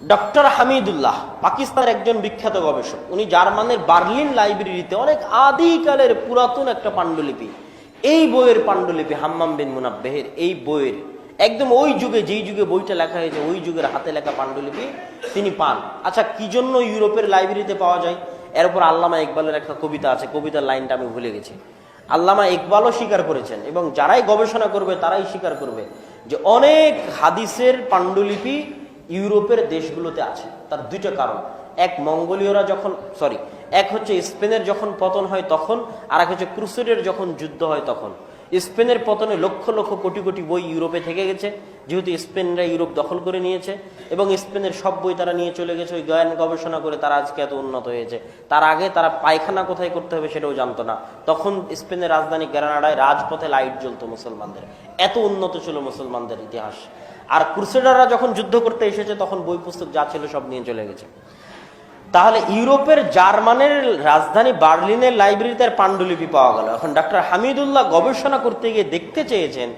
Doctor Hamidullah, পাকিস্তানের একজন বিখ্যাত গবেষক। উনি জার্মানের বার্লিন লাইব্রেরিতে অনেক আদিকালের পুরাতন একটা পাণ্ডুলিপি। এই বইয়ের পাণ্ডুলিপি হাম্মাম বিন মুনাব্বেহের, এই বইয়ের। একদম ওই যুগে, যেই যুগে বইটা লেখা হয়েছে, ওই যুগের হাতে লেখা পাণ্ডুলিপি তিনি পান। আচ্ছা কি জন্য ইউরোপের লাইব্রেরিতে পাওয়া যায়? এর উপর আল্লামা ইকবালের একটা কবিতা আছে, কবিতার লাইনটা আমি ভুলে গেছি। আল্লামা ইকবালও স্বীকার করেছেন, এবং যারাই গবেষণা করবে, তারাই স্বীকার করবে যে অনেক হাদিসের পাণ্ডুলিপি ইউরোপের দেশগুলোতে আছে। তার দুইটা কারণ। এক, মঙ্গোলীয়রা যখন সরি এক হচ্ছে স্পেনের যখন পতন হয় তখন আর এক হচ্ছে ক্রুসেডের যখন যুদ্ধ হয় তখন। স্পেনের পতনে লক্ষ লক্ষ কোটি কোটি বই ইউরোপে থেকে গেছে, যেহেতু স্পেনরা ইউরোপ দখল করে নিয়েছে এবং স্পেনের সব বই তারা নিয়ে চলে গেছে, ওই জ্ঞান গবেষণা করে তারা আজকে এত উন্নত হয়েছে। তার আগে তারা পায়খানা কোথায় করতে হবে সেটাও জানতো না। তখন স্পেনের রাজধানী গ্রানাডায় রাজপথে লাইট জ্বলতো মুসলমানদের। এত উন্নত ছিল মুসলমানদের ইতিহাস। আর ক্রুসেডাররা যখন যুদ্ধ করতে এসেছে, তখন বই পুস্তক যা ছিল সব নিয়ে চলে গেছে। তাহলে ইউরোপের জার্মানের রাজধানী বার্লিনের লাইব্রেরিতে পাণ্ডুলিপি পাওয়া গেল। এখন ডাক্তার হামিদুল্লাহ গবেষণা করতে গিয়ে দেখতে চেয়েছেন,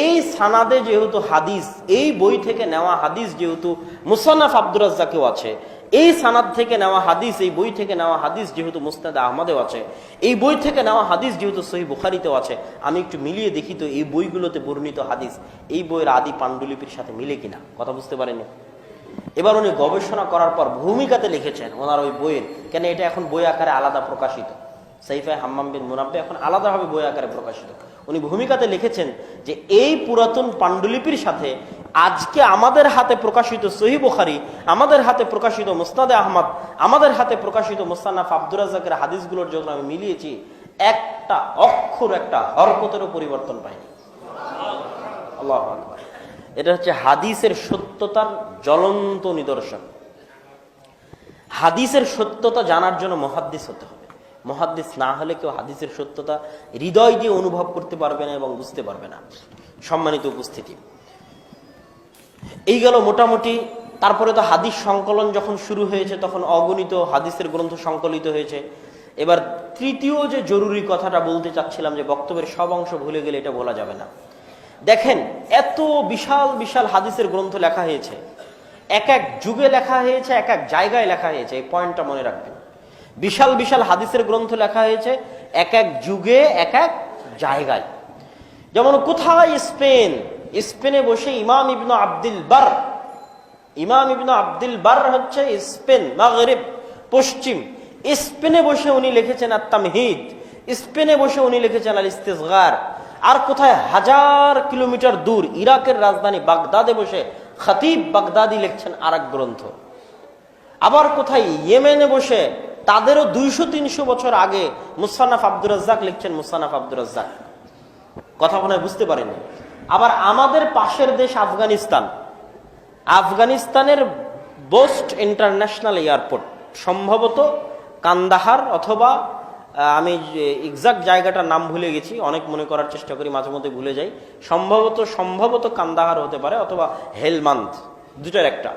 এই সানাদে যেহেতু হাদিস, এই বই থেকে নেওয়া হাদিস যেহেতু মুসানাফ আব্দুর রাজ্জাকেও আছে এই সানাদ থেকে নেওয়া হাদিস, এই বই থেকে নেওয়া হাদিস যেহেতু মুস্তাদ আহমদেও আছে, এই বই থেকে নেওয়া হাদিস যেহেতু সহি বুখারিতেও আছে, আমি একটু মিলিয়ে দেখি তো এই বইগুলোতে বর্ণিত হাদিস, এই বইয়ের আদি পাণ্ডুলিপির সাথে মিলে কিনা? কথা বুঝতে পারেনি এবার উনি গবেষণা করার পর ভূমিকাতে লিখেছেন ওনার ওই বইয়ের, কেন এটা এখন বই আকারে আলাদা প্রকাশিত। সাইফাই হাম্মাম বিন মুনাব্বে এখন আলাদাভাবে বই আকারে প্রকাশিত। উনি ভূমিকাতে লিখেছেন যে এই পুরাতন পাণ্ডুলিপির সাথে আজকে আমাদের হাতে প্রকাশিত সহি বুখারি, আমাদের হাতে প্রকাশিত মুস্তাদে আহমদ, আমাদের হাতে প্রকাশিত মুস্তানাফ আব্দুর রাজাকের হাদিসগুলোর যখন আমি মিলিয়েছি, একটা অক্ষর, একটা হরকতেরও পরিবর্তন পাইনি। আল্লাহ এটা হচ্ছে হাদিসের সত্যতার জ্বলন্ত নিদর্শন। হাদিসের সত্যতা জানার জন্য মহাদ্দিস হতে হবে। মহাদ্দিস না হলে কেউ হাদিসের সত্যতা হৃদয় দিয়ে অনুভব করতে পারবে না এবং বুঝতে পারবে না। সম্মানিত উপস্থিতি। এই গেল মোটামুটি, তারপরে তো হাদিস সংকলন যখন শুরু হয়েছে, তখন অগণিত হাদিসের গ্রন্থ সংকলিত হয়েছে। এবার তৃতীয় যে জরুরি কথাটা বলতে চাচ্ছিলাম, যে বক্তব্যের সব অংশ ভুলে গেলে এটা বলা যাবে না। দেখেন, এত বিশাল বিশাল হাদিসের গ্রন্থ লেখা হয়েছে। এক এক যুগে লেখা হয়েছে, এক এক জায়গায় লেখা হয়েছে, এই পয়েন্টটা মনে রাখবেন। বিশাল বিশাল হাদিসের গ্রন্থ লেখা হয়েছে এক এক যুগে, এক এক জায়গায়। যেমন কোথায় স্পেন? স্পেনে বসে ইমাম ইবনু আব্দুল বার। ইমাম ইবনু আব্দুল বার হচ্ছে স্পেন, মাগরিব, পশ্চিম। স্পেনে বসে উনি লিখেছেন আত্মামহিদ স্পেনে বসে উনি লিখেছেন আল ইস্তেসগার আর কোথায়? হাজার কিলোমিটার দূর, ইরাকের রাজধানী বাগদাদে বসে খতিব বাগদাদি লিখছেন আর গ্রন্থ। আবার কোথায়? ইয়েমেনে বসে তাদেরও দুইশো, তিনশো বছর আগে মুসানাফ আব্দুর রাজ্জাক লিখছেন মুসানাফ আব্দুর রাজ্জাক। কথা মনে বুঝতে পারেনি। আবার আমাদের পাশের দেশ আফগানিস্তান। আফগানিস্তানের বোস্ট ইন্টারন্যাশনাল এয়ারপোর্ট। সম্ভবত কান্দাহার অথবা আমি এক্সাক্ট জায়গাটার নাম ভুলে গেছি, অনেক মনে করার চেষ্টা করি, মাঝে মধ্যে ভুলে যাই। সম্ভবত সম্ভবত কান্দাহার হতে পারে অথবা হেলমান্দ। দুটার একটা।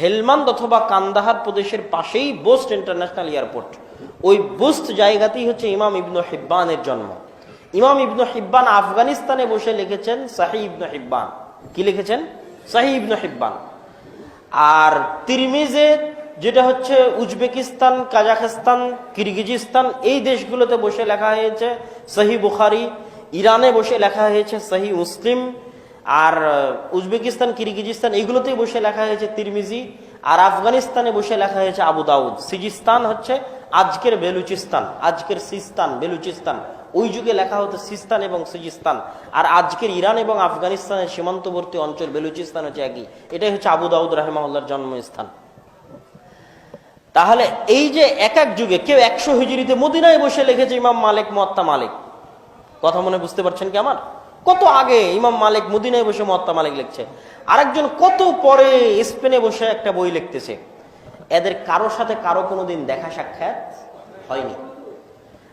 হেলমান্দ অথবা কান্দাহার প্রদেশের পাশেই বোস্ট ইন্টারন্যাশনাল এয়ারপোর্ট। ওই বোস্ট জায়গাতেই হচ্ছে ইমাম ইবনু হিব্বানের জন্ম। ইমাম ইবনু হিব্বান আফগানিস্তানে বসে লিখেছেন সাহি ইবনু হিব্বান। কি লিখেছেন? সাহি ইবনু হিব্বান। আর তিরমিজে যেটা হচ্ছে উজবেকিস্তান, কাজাখস্তান, কিরগিজিস্তান, এই দেশগুলোতে বসে লেখা হয়েছে সহি বুখারি। ইরানে বসে লেখা হয়েছে সহি মুসলিম। আর উজবেকিস্তান, কিরগিজিস্তান, এইগুলোতেই বসে লেখা হয়েছে তিরমিজি, আর আফগানিস্তানে বসে লেখা হয়েছে আবু দাউদ। সিজিস্তান হচ্ছে আজকের বেলুচিস্তান, আজকের সিস্তান, বেলুচিস্তান। ওই যুগে লেখা হতো সিস্তান এবং সিজিস্তান। আর আজকের ইরান এবং আফগানিস্তানের সীমান্তবর্তী অঞ্চল বেলুচিস্তান হচ্ছে একই। এটাই হচ্ছে আবু দাউদ রাহেমাউল্লার জন্মস্থান। তাহলে এই যে এক এক যুগে কেউ একশো হিজড়িতে মদিনায় বসে লিখেছে ইমাম মালিক মত্তা মালিক। কথা মনে বুঝতে পারছেন কি আমার? কত আগে ইমাম মালিক মদিনায় বসে মত্তা মালিক লিখছে? আরেকজন কত পরে স্পেনে বসে একটা বই লিখতেছে? এদের কারোর সাথে কারও কোনোদিন দেখা সাক্ষাৎ হয়নি।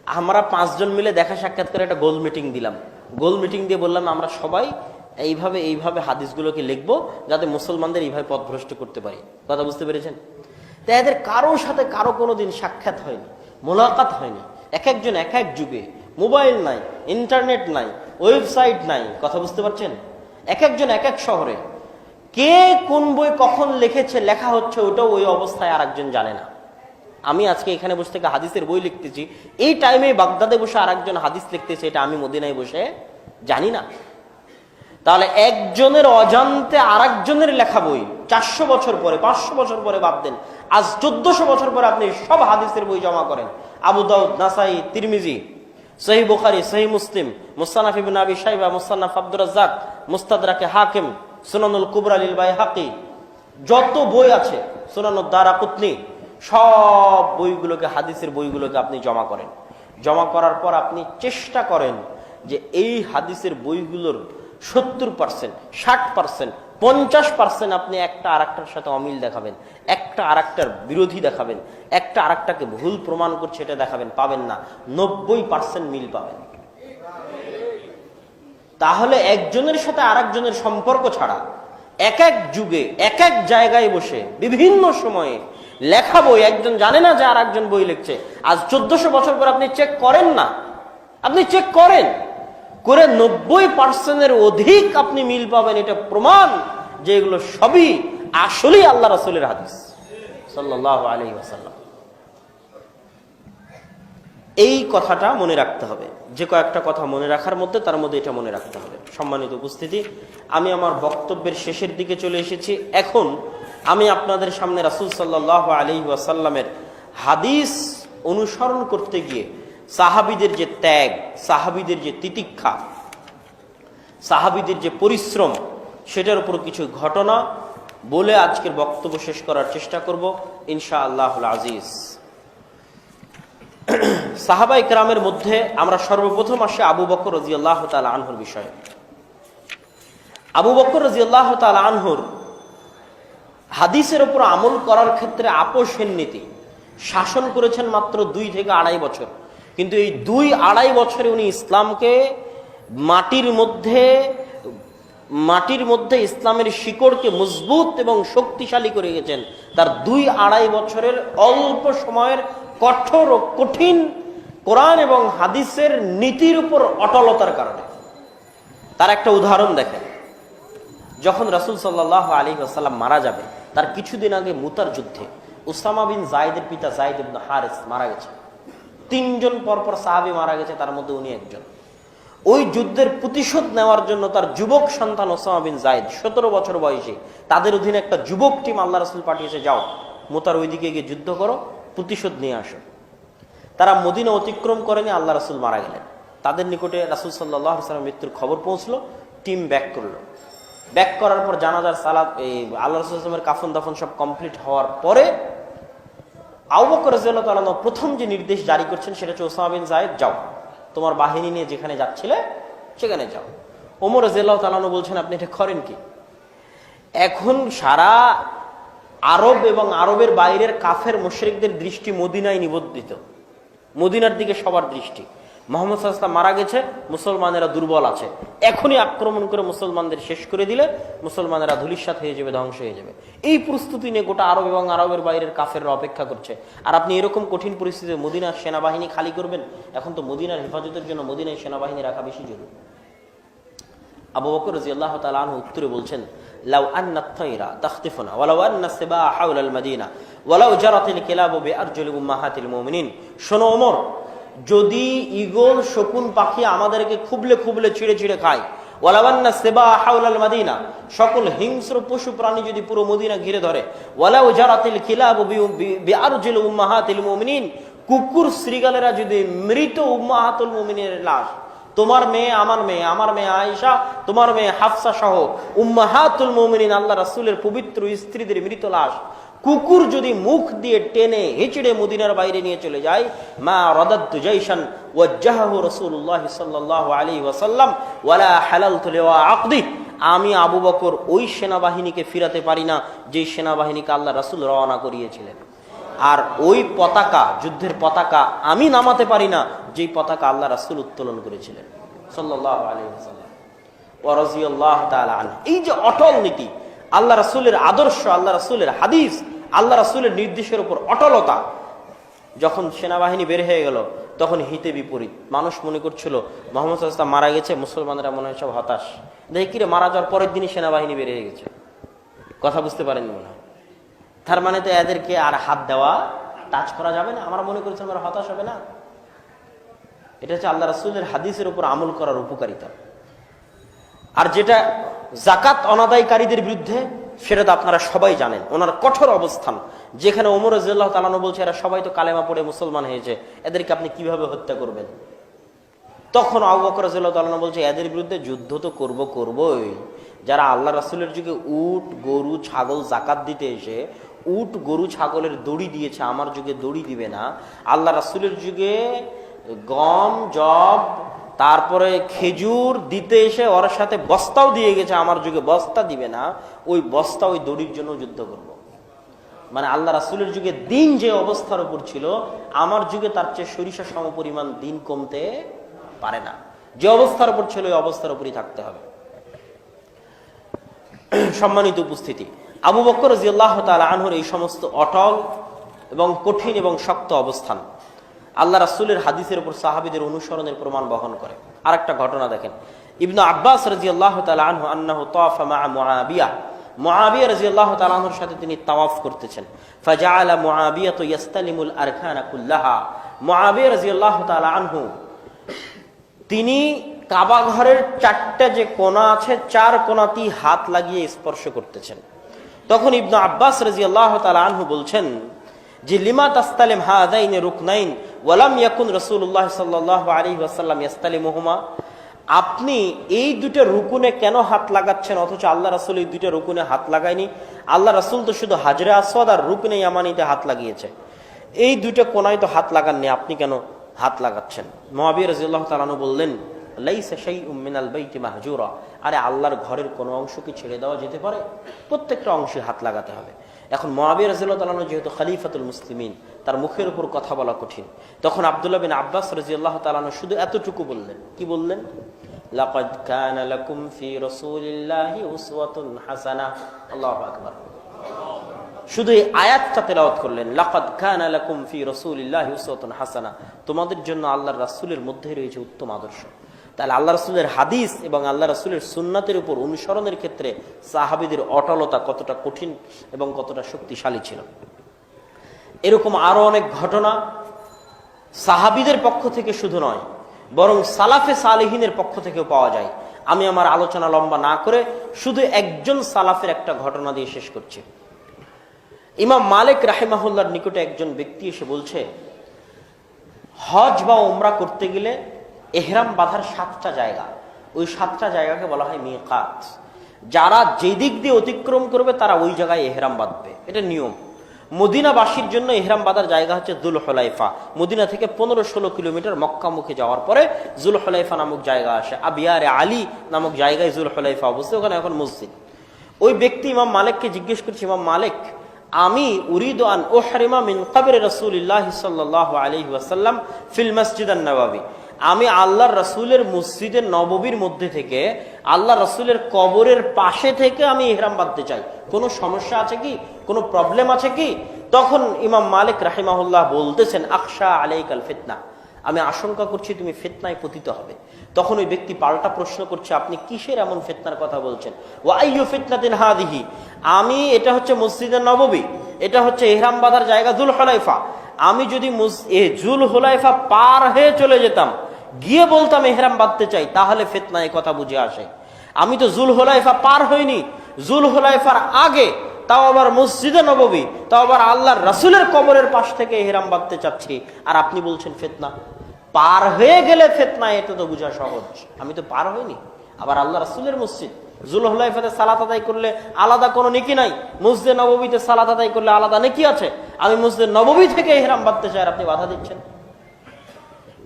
আমরা পাঁচজন মিলে দেখা সাক্ষাৎ করে একটা গোল মিটিং দিলাম। গোল মিটিং দিয়ে বললাম, আমরা সবাই এইভাবে এইভাবে হাদিসগুলোকে লিখব যাতে মুসলমানদের এইভাবে পথভ্রষ্ট করতে পারি। কথা বুঝতে পেরেছেন? তাই এদের কারোর সাথে কারও কোনোদিন সাক্ষাৎ হয়নি, মোলাকাত হয়নি। এক একজন এক এক যুগে মোবাইল নাই, ইন্টারনেট নাই, ওয়েবসাইট নাই, কথা বুঝতে পারছেন? এক একজন এক এক শহরে। কে কোন বই কখন লিখেছে, লেখা হচ্ছে ওটাও ওই অবস্থায় আর একজন জানে না। আমি আজকে এখানে বসে থেকে হাদিসের বই লিখতেছি, এই টাইমে বাগদাদে বসে আর একজন হাদিস লিখতেছে, এটা আমি মদিনায় বসে জানি না। তাহলে একজনের অজান্তে আর একজনের লেখা বই, চারশো বছর পরে, পাঁচশো বছর পরে দেন, আজ চোদ্দশো বছর পরে আপনি সব হাদিসের বই জমা করেন। আবু দাউদ, নাসাই, তিরমিজি সহি বুখারি, সহি মুসলিম মুস্তানাফ ইবিন আবি সাইবা মুস্তানাফ আব্দুর রাজ্জাক, মুস্তাদরাকে হাকিম, সুনানুল কুবরা লিল বাই হাকি যত বই আছে সুনানুল দারা কুতনি সব বইগুলোকে, হাদিসের বইগুলোকে আপনি জমা করেন। জমা করার পর আপনি চেষ্টা করেন যে এই হাদিসের বইগুলোর সত্তর পার্সেন্ট, ষাট পার্সেন্ট পঞ্চাশ পার্সেন্ট আপনি একটা আর সাথে অমিল দেখাবেন, একটা আর বিরোধী দেখাবেন, একটা আর ভুল প্রমাণ করছে এটা দেখাবেন, পাবেন না, নব্বই পার্সেন্ট মিল পাবেন। তাহলে একজনের সাথে আর সম্পর্ক ছাড়া এক এক যুগে, এক এক জায়গায় বসে, বিভিন্ন সময়ে লেখা বই, একজন জানে না যে আর একজন বই লিখছে, আজ চোদ্দশো বছর পর আপনি চেক করেন না। আপনি চেক করেন। করে নব্বই পার্সেন্টের অধিক আপনি মিল পাবেন, এটা প্রমাণ যে এগুলো সবই আসলেই আল্লাহ রসুলের হাদিস। এই কথাটা মনে রাখতে হবে। যে কয়েকটা কথা মনে রাখার মধ্যে, তার মধ্যে এটা মনে রাখতে হবে। সম্মানিত উপস্থিতি, আমি আমার বক্তব্যের শেষের দিকে চলে এসেছি। এখন আমি আপনাদের সামনে রাসুল সাল্লাহ আলী ওয়াসাল্লামের হাদিস অনুসরণ করতে গিয়ে সাহাবিদের যে ত্যাগ, সাহাবিদের যে তিতিক্ষা, সাহাবিদের যে পরিশ্রম, সেটার উপর কিছু ঘটনা বলে আজকের বক্তব্য শেষ করার চেষ্টা করব ইনশা আল্লাহ আজিজ। সাহাবাই গ্রামের মধ্যে আমরা সর্বপ্রথম আসে আবু বকর রাজি আল্লাহ আনহুর বিষয়ে। আবু বকর রাজি আল্লাহ আনহুর হাদিসের উপর আমল করার ক্ষেত্রে আপোষের নীতি। শাসন করেছেন মাত্র দুই থেকে আড়াই বছর। কিন্তু এই দুই আড়াই বছরে উনি ইসলামকে মাটির মধ্যে মাটির মধ্যে ইসলামের শিকড়কে মজবুত এবং শক্তিশালী করে গেছেন তার দুই আড়াই বছরের অল্প সময়ের কঠোর ও কঠিন কোরআন এবং হাদিসের নীতির উপর অটলতার কারণে। তার একটা উদাহরণ দেখেন। যখন রাসুল সাল্লাহ আলী আসাল্লাম মারা যাবে, তার কিছুদিন আগে মুতার যুদ্ধে উসামা বিন জায়দের পিতা জায়দ হারেস মারা গেছে তিনজন পরপর সাহাবি মারা গেছে, তার মধ্যে উনি একজন। ওই যুদ্ধের প্রতিশোধ নেওয়ার জন্য তার যুবক সন্তান ওসামা বিন জায়দ, সতেরো বছর বয়সে। তাদের অধীনে একটা যুবক টিম আল্লাহ রাসুল পাঠিয়েছে, যাও, মোতার ওইদিকে গিয়ে যুদ্ধ করো, প্রতিশোধ নিয়ে আসো। তারা মদিনা অতিক্রম করেনি, আল্লাহ রাসুল মারা গেলেন। তাদের নিকটে রাসুল সাল্লাহ সাল্লাম মৃত্যুর খবর পৌঁছলো, টিম ব্যাক করল। ব্যাক করার পর জানাজার সালাদ এই আল্লাহ রসুলের কাফন দাফন সব কমপ্লিট হওয়ার পরে আউবকর রাজিয়াল্লাহ প্রথম যে নির্দেশ জারি করছেন সেটা হচ্ছে ওসামা বিন জায়েদ যাও। তোমার বাহিনী নিয়ে যেখানে যাচ্ছিলে, সেখানে যাও। ওমর রাজিয়াল্লাহ তালানো বলছেন, আপনি এটা করেন কি? এখন সারা আরব এবং আরবের বাইরের কাফের মুশ্রিকদের দৃষ্টি মদিনায় নিবদ্ধিত মদিনার দিকে সবার দৃষ্টি। মোহাম্মদ সাল্লাম মারা গেছে, মুসলমানেরা দুর্বল আছে। এখনই আক্রমণ করে মুসলমানদের শেষ করে দিলে মুসলমানেরা ধুলিসাত হয়ে যাবে, ধ্বংস হয়ে যাবে। এই প্রস্তুতি নিয়ে গোটা আরব এবং আরবের বাইরের কাফেররা অপেক্ষা করছে। আর আপনি এরকম কঠিন পরিস্থিতিতে মদিনার সেনাবাহিনী খালি করবেন? এখন তো মদিনার হেফাজতের জন্য মদিনায় সেনাবাহিনী রাখা বেশি জরুরি। আবু বকর রাজি আল্লাহ তালু উত্তরে বলছেন, লাউ আন্না তৈরা তাখতিফুনা, ওয়ালাউ আন্না সিবা হাউলাল মাদিনা, ওয়ালাউ জারাতিল কিলাবু বিআরজুল উম্মাহাতিল মুমিনিন। শোনো ওমর যদি ইগল শকুন পাখি আমাদেরকে খুবলে খুবলে ছিঁড়ে ছিঁড়ে খায়। ওয়ালাবান্না সেবা হাউলাল মাদিনা। সকল হিংস্র পশু প্রাণী যদি পুরো মদিনা ঘিরে ধরে। খিলাব উম্মাহাতিল মুমিনিন। কুকুর শ্রীগালেরা যদি মৃত উম্মাহাতুল মুমিনের লাশ, তোমার মেয়ে আমার মেয়ে আমার মেয়ে আয়েশা, তোমার মেয়ে হাফসা সহ উম্মাহাতুল মুমিনিন, আল্লাহ রাসূলের পবিত্র স্ত্রীদের মৃত লাশ কুকুর যদি মুখ দিয়ে টেনে হেঁচড়ে মদিনার বাইরে নিয়ে চলে যায়, মা রদাদ্দু জাইশান ওয়াজ্জাহু রাসূলুল্লাহ আলাইহি ওয়াসাল্লাম, ওয়ালা হালালতু লিওয়া আকদি আমি আবু বকর ওই সেনাবাহিনীকে ফিরাতে পারি না যে সেনাবাহিনীকে আল্লাহ রাসূল রওনা করিয়েছিলেন। আর ওই পতাকা, যুদ্ধের পতাকা আমি নামাতে পারি না, যেই পতাকা আল্লাহ রাসূল উত্তোলন করেছিলেন, সাল্লাল্লাহু আলাইহি ওয়াসাল্লাম। এই যে অটল নীতি, আল্লাহ রাসূলের আদর্শ, আল্লাহ রাসূলের হাদিস আল্লাহ রাসুলের নির্দেশের উপর অটলতা। যখন সেনাবাহিনী বের হয়ে গেল, তখন হিতে বিপরীত। মানুষ মনে করছিল, মোহাম্মদ ইসলাম মারা গেছে, মুসলমানরা মনে হয় সব হতাশ। দেখি কিরে মারা যাওয়ার পরের দিনই সেনাবাহিনী বের হয়ে গেছে। কথা বুঝতে পারেন মনে হয়। তার মানে তো এদেরকে আর হাত দেওয়া, টাচ করা যাবে না। আমরা মনে করছি আমরা হতাশ হবে না। এটা হচ্ছে আল্লাহ রাসুলের হাদিসের উপর আমল করার উপকারিতা। আর যেটা জাকাত অনাদায়কারীদের বিরুদ্ধে সেটা তো আপনারা সবাই জানেন। ওনার কঠোর অবস্থান। যেখানে ওমর রাজিয়াল্লাহ তালানো বলছে, এরা সবাই তো কালেমা পড়ে মুসলমান হয়েছে। এদেরকে আপনি কীভাবে হত্যা করবেন? তখন আবু বকর তালানো বলছে, এদের বিরুদ্ধে যুদ্ধ তো করব, করবই। যারা আল্লাহ রাসুলের যুগে উট, গরু, ছাগল জাকাত দিতে এসে উট, গরু, ছাগলের দড়ি দিয়েছে, আমার যুগে দড়ি দিবে না। আল্লাহ রাসুলের যুগে গম, জব তারপরে খেজুর দিতে এসে ওর সাথে বস্তাও দিয়ে গেছে, আমার যুগে বস্তা দিবে না, ওই বস্তা ওই দড়ির জন্য যুদ্ধ করব। মানে আল্লাহ রাসুলের যুগে দিন যে অবস্থার উপর ছিল, আমার যুগে তার চেয়ে সরিষা সম পরিমাণ দিন কমতে পারে না। যে অবস্থার উপর ছিল, ওই অবস্থার উপরই থাকতে হবে। সম্মানিত উপস্থিতি, আবু বকর রাজিয়াল্লাহ তালা আনহর এই সমস্ত অটল এবং কঠিন এবং শক্ত অবস্থান। আল্লাহ রাসুলের হাদিসের উপর সাহাবিদের অনুসরণের প্রমাণ বহন করে। আর একটা ঘটনা দেখেন। ইবনু আব্বাস রাজি আল্লাহ আনহু আন্নাহ তোয়াফা মা মুআবিয়া। মুআবিয়া রাজি আল্লাহ তালাহর সাথে তিনি তাওয়াফ করতেছেন। ইয়াস্তালিমুল আরকানা কুল্লাহা। রাজি আল্লাহ তালা তিনি কাবা ঘরের চারটা যে কোনা আছে, চার কোনাতেই হাত লাগিয়ে স্পর্শ করতেছেন। তখন ইবনু আব্বাস রাজি আল্লাহ আনহু বলছেন যে, লিমা তাস্তালিম হাদাইনে রুকনাইন, ওয়ালাম ইয়াকুন রসুল্লাহ সাল্লাহ আলী ওয়াসাল্লাম ইয়াস্তালিমুহুমা? আপনি এই দুটো রুকুনে কেন হাত লাগাচ্ছেন? অথচ আল্লাহ রাসুল এই দুটো রুকুনে হাত লাগায়নি। আল্লাহ রাসুল তো শুধু হাজরে আসওয়াদ আর রুকনে ইয়ামানিতে হাত লাগিয়েছে। এই দুটো কোনায় তো হাত লাগাননি, আপনি কেন হাত লাগাচ্ছেন? মহাবীর রাজিউল্লাহ তালানু বললেন আরে, আল্লাহর ঘরের কোনো অংশ কি ছেড়ে দেওয়া যেতে পারে? প্রত্যেকটা অংশে হাত লাগাতে হবে। এখন মহাবীর রাজিউল্লাহ যেহেতু খলিফাতুল মুসলিমিন, তার মুখের উপর কথা বলা কঠিন। তখন আব্দুল্লাহ বিন আব্বাস রাজিউল্লাহ তালানু শুধু এতটুকু বললেন। কি বললেন? লাকাদ কানা লাকুম ফি রাসূলিল্লাহি উসওয়াতুন হাসানাহ আল্লাহু আকবার। শুধু এই আয়াতটা তেলাওয়াত করলেন, লাকাদ কানা লাকুম ফি রাসূলিল্লাহি উসওয়াতুন হাসানা। তোমাদের জন্য আল্লাহর রাসূলের মধ্যে রয়েছে উত্তম আদর্শ। তাহলে আল্লাহ রাসূলের হাদিস এবং আল্লাহ রাসূলের সুন্নাতের উপর অনুসরণের ক্ষেত্রে সাহাবীদের অটলতা কতটা কঠিন এবং কতটা শক্তিশালী ছিল। এরকম আরও অনেক ঘটনা সাহাবীদের পক্ষ থেকে শুধু নয়, বরং সালাফে সালেহিনের পক্ষ থেকেও পাওয়া যায়। আমি আমার আলোচনা লম্বা না করে শুধু একজন সালাফের একটা ঘটনা দিয়ে শেষ করছি। ইমাম মালিক রাহেমাহুল্লার নিকটে একজন ব্যক্তি এসে বলছে, হজ বা ওমরা করতে গেলে এহরাম বাঁধার সাতটা জায়গা। ওই সাতটা জায়গাকে বলা হয় মিকাত। যারা যে দিক দিয়ে অতিক্রম করবে, তারা ওই জায়গায় এহরাম বাঁধবে। এটা নিয়ম। মদিনাবাসীর জন্য এহরাম বাঁধার জায়গা হচ্ছে জুল হলাইফা মদিনা থেকে পনেরো ষোলো কিলোমিটার মক্কামুখে যাওয়ার পরে জুল হলাইফা নামক জায়গা আসে। আবিয়ারে আলী নামক জায়গায় জুল হলাইফা অবস্থিত, ওখানে এখন মসজিদ। ওই ব্যক্তি ইমাম মালিককে জিজ্ঞেস করছে, ইমাম মালিক, আমি উরিদ আন ওহরিমা মিন কবরে রসুল্লাহ সাল্লাহ আলহি ওয়াসাল্লাম ফিল মসজিদ নবাবী আমি আল্লাহর রসুলের মসজিদের নববীর মধ্যে থেকে আল্লাহ রসুলের কবরের পাশে থেকে আমি ইহরাম বাঁধতে চাই। কোনো সমস্যা আছে কি? কোনো প্রবলেম আছে কি? তখন ইমাম মালিক রাহিমাহুল্লাহ বলতেছেন আকশা আলাইকাল ফিতনা। আমি আশঙ্কা করছি তুমি ফেতনায় পতিত হবে। তখন ওই ব্যক্তি পাল্টা প্রশ্ন করছে, আপনি কিসের এমন ফেতনার কথা বলছেন? ওয়াইয়ু ফিতনাতিন হাদিহি? আমি, এটা হচ্ছে মসজিদের নববী, এটা হচ্ছে এহরাম বাঁধার জায়গা জুল হলাইফা আমি যদি জুল হুলাইফা পার হয়ে চলে যেতাম গিয়ে বলতাম, এহরাম বাঁধতে চাই, তাহলে ফেতনা এ কথা বুঝে আসে। আমি তো জুল হোলাইফা পার হইনি। জুল হুলাইফার আগে তাও আবার মসজিদে নববী, তাও আবার আল্লাহর রাসুলের কবরের পাশ থেকে এহরাম বাঁধতে চাচ্ছি। আর আপনি বলছেন ফেতনা। পার হয়ে গেলে ফেতনা এটা তো বোঝা সহজ। আমি তো পার হইনি। আবার আল্লাহ রাসুলের মসজিদ জুল হুলাইফাতে সালাত আদায় করলে আলাদা কোনো নেকি নাই। মসজিদ নববীতে সালাত আদায় করলে আলাদা নেকি আছে। আমি মসজিদ নববী থেকে এহরাম বাঁধতে চাই, আর আপনি বাধা দিচ্ছেন।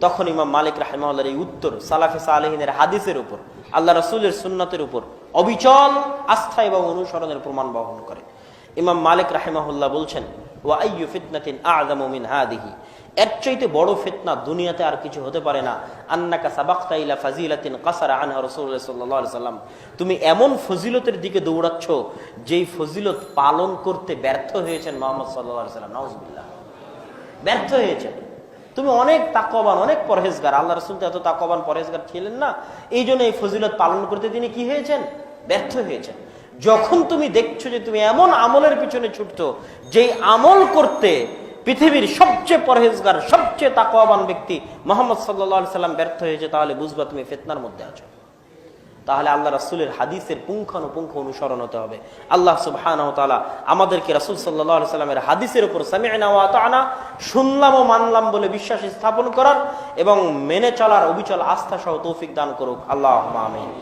তখন ইমাম মালিক রাহেমাল্লার এই উত্তর সালাফে সালেহিনের হাদিসের উপর, আল্লাহ রসুলের সুন্নতের উপর অবিচল আস্থা এবং অনুসরণের প্রমাণ বহন করে। ইমাম মালিক রাহেমাহুল্লাহ বলছেন ওয়াইয়ু ফিতনাতিন হাদিহি। এর চাইতে বড় ফিতনা দুনিয়াতে আর কিছু হতে পারে না। আন্নাকা সাবাক্তা ইলা ফাজিলাতিন কাসারা আনহা রাসূলুল্লাহ সাল্লাল্লাহু সাল্লাম তুমি এমন ফজিলতের দিকে দৌড়াচ্ছ, যেই ফজিলত পালন করতে ব্যর্থ হয়েছেন মোহাম্মদ আলাইহি সাল্লাম নাউজুবিল্লাহ। ব্যর্থ হয়েছেন। তুমি অনেক তাকবান অনেক পরহেজগার। আল্লাহ রসুল এত তাকবান পরহেজগার ছিলেন না। এই জন্য এই ফজিলত পালন করতে তিনি কি হয়েছেন? ব্যর্থ হয়েছেন। যখন তুমি দেখছ যে তুমি এমন আমলের পিছনে ছুটছো, যেই আমল করতে পৃথিবীর সবচেয়ে পরহেজগার, সবচেয়ে তাকবান ব্যক্তি মোহাম্মদ সাল্লাহ সাল্লাম ব্যর্থ হয়েছে, তাহলে বুঝবা তুমি ফেতনার মধ্যে আছো। তাহলে আল্লাহ রাসুলের হাদিসের পুঙ্খানুপুঙ্খ অনুসরণ হতে হবে। আল্লাহ সুবহান আমাদেরকে রাসুল সাল্লাহ সাল্লামের হাদিসের উপর আনা শুনলাম ও মানলাম বলে বিশ্বাস স্থাপন করার এবং মেনে চলার অবিচল আস্থা সহ তৌফিক দান করুক। আল্লাহ আমিন।